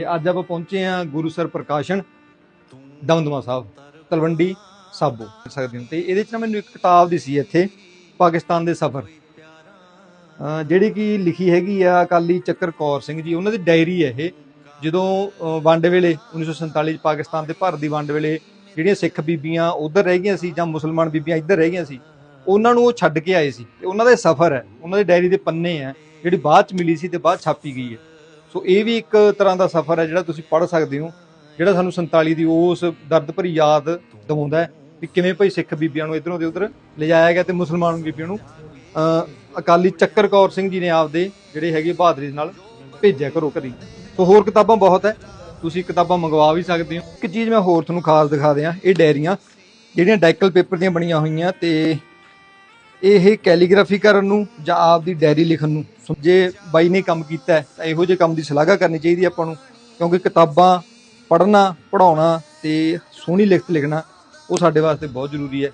ਤੇ ਅੱਜ ਆਪਾਂ ਪਹੁੰਚੇ ਆ ਗੁਰੂਸਰ ਪ੍ਰਕਾਸ਼ਨ, ਦਮਦਮਾ ਸਾਹਿਬ, ਤਲਵੰਡੀ ਸਾਬੋ। ਸਕਦੇ ਤੇ ਇਹਦੇ ਚ ਨਾ ਮੈਨੂੰ ਇੱਕ ਕਿਤਾਬ ਦੀ ਸੀ ਇੱਥੇ, ਪਾਕਿਸਤਾਨ ਦੇ ਸਫ਼ਰ। ਜਿਹੜੀ ਕਿ ਲਿਖੀ ਹੈਗੀ ਆ ਅਕਾਲੀ ਚੱਕਰ ਕੌਰ ਸਿੰਘ ਜੀ, ਉਹਨਾਂ ਦੀ ਡਾਇਰੀ ਹੈ ਇਹ। ਜਦੋਂ ਵੰਡ ਵੇਲੇ 1947 ਚ ਪਾਕਿਸਤਾਨ ਤੇ ਭਾਰਤ ਦੀ ਵੰਡ ਵੇਲੇ ਜਿਹੜੀਆਂ ਸਿੱਖ ਬੀਬੀਆਂ ਉਧਰ ਰਹਿ ਗਈਆਂ ਸੀ ਜਾਂ ਮੁਸਲਮਾਨ ਬੀਬੀਆਂ ਇੱਧਰ ਰਹਿ ਗਈਆਂ ਸੀ, ਉਹਨਾਂ ਨੂੰ ਉਹ ਛੱਡ ਕੇ ਆਏ ਸੀ। ਤੇ ਉਹਨਾਂ ਦਾ ਸਫ਼ਰ ਹੈ, ਉਹਨਾਂ ਦੀ ਡਾਇਰੀ ਦੇ ਪੰਨੇ ਆ ਜਿਹੜੀ ਬਾਅਦ ਚ ਮਿਲੀ ਸੀ ਤੇ ਬਾਅਦ ਛਾਪੀ ਗਈ ਹੈ। ਸੋ ਇਹ ਵੀ ਇੱਕ ਤਰ੍ਹਾਂ ਦਾ ਸਫ਼ਰ ਹੈ ਜਿਹੜਾ ਤੁਸੀਂ ਪੜ੍ਹ ਸਕਦੇ ਹੋ, ਜਿਹੜਾ ਸਾਨੂੰ 47 ਦੀ ਉਸ ਦਰਦ ਭਰੀ ਯਾਦ ਦਿਵਾਉਂਦਾ ਹੈ ਕਿ ਕਿਵੇਂ ਭਾਈ ਸਿੱਖ ਬੀਬੀਆਂ ਨੂੰ ਇਧਰੋਂ ਦੇ ਉਧਰ ਲਿਜਾਇਆ ਗਿਆ ਤੇ ਮੁਸਲਮਾਨ ਬੀਬੀਆਂ ਨੂੰ ਅਕਾਲੀ ਚੱਕਰ ਕੌਰ ਸਿੰਘ ਜੀ ਨੇ ਆਪਦੇ ਜਿਹੜੇ ਹੈਗੇ ਬਹਾਦਰੀ ਨਾਲ ਭੇਜਿਆ ਘਰੋਂ ਘਰੀ। ਸੋ ਹੋਰ ਕਿਤਾਬਾਂ ਬਹੁਤ ਹੈ, ਤੁਸੀਂ ਕਿਤਾਬਾਂ ਮੰਗਵਾ ਵੀ ਸਕਦੇ ਹੋ। ਇੱਕ ਚੀਜ਼ ਮੈਂ ਹੋਰ ਤੁਹਾਨੂੰ ਖਾਸ ਦਿਖਾ ਦਿਆਂ, ਇਹ ਡਾਇਰੀਆਂ, ਜਿਹੜੀਆਂ ਡਾਈਕਲ ਪੇਪਰ ਦੀਆਂ ਬਣੀਆਂ ਹੋਈਆਂ ਤੇ ਇਹ ਕੈਲੀਗ੍ਰਾਫੀ ਕਰਨ ਨੂੰ ਜਾਂ ਆਪ ਦੀ ਡਾਇਰੀ ਲਿਖਣ ਨੂੰ ਸੋ ਜੇ ਬਾਈ ਨੇ ਕੰਮ ਕੀਤਾ ਤਾਂ ਇਹੋ ਜਿਹੇ ਕੰਮ ਦੀ ਸ਼ਲਾਘਾ ਕਰਨੀ ਚਾਹੀਦੀ ਹੈ ਆਪਾਂ ਨੂੰ, ਕਿਉਂਕਿ ਕਿਤਾਬਾਂ ਪੜ੍ਹਨਾ, ਪੜ੍ਹਾਉਣਾ ਤੇ ਸੋਹਣੀ ਲਿਖਤ ਲਿਖਣਾ, ਉਹ ਸਾਡੇ ਵਾਸਤੇ ਬਹੁਤ ਜ਼ਰੂਰੀ ਹੈ।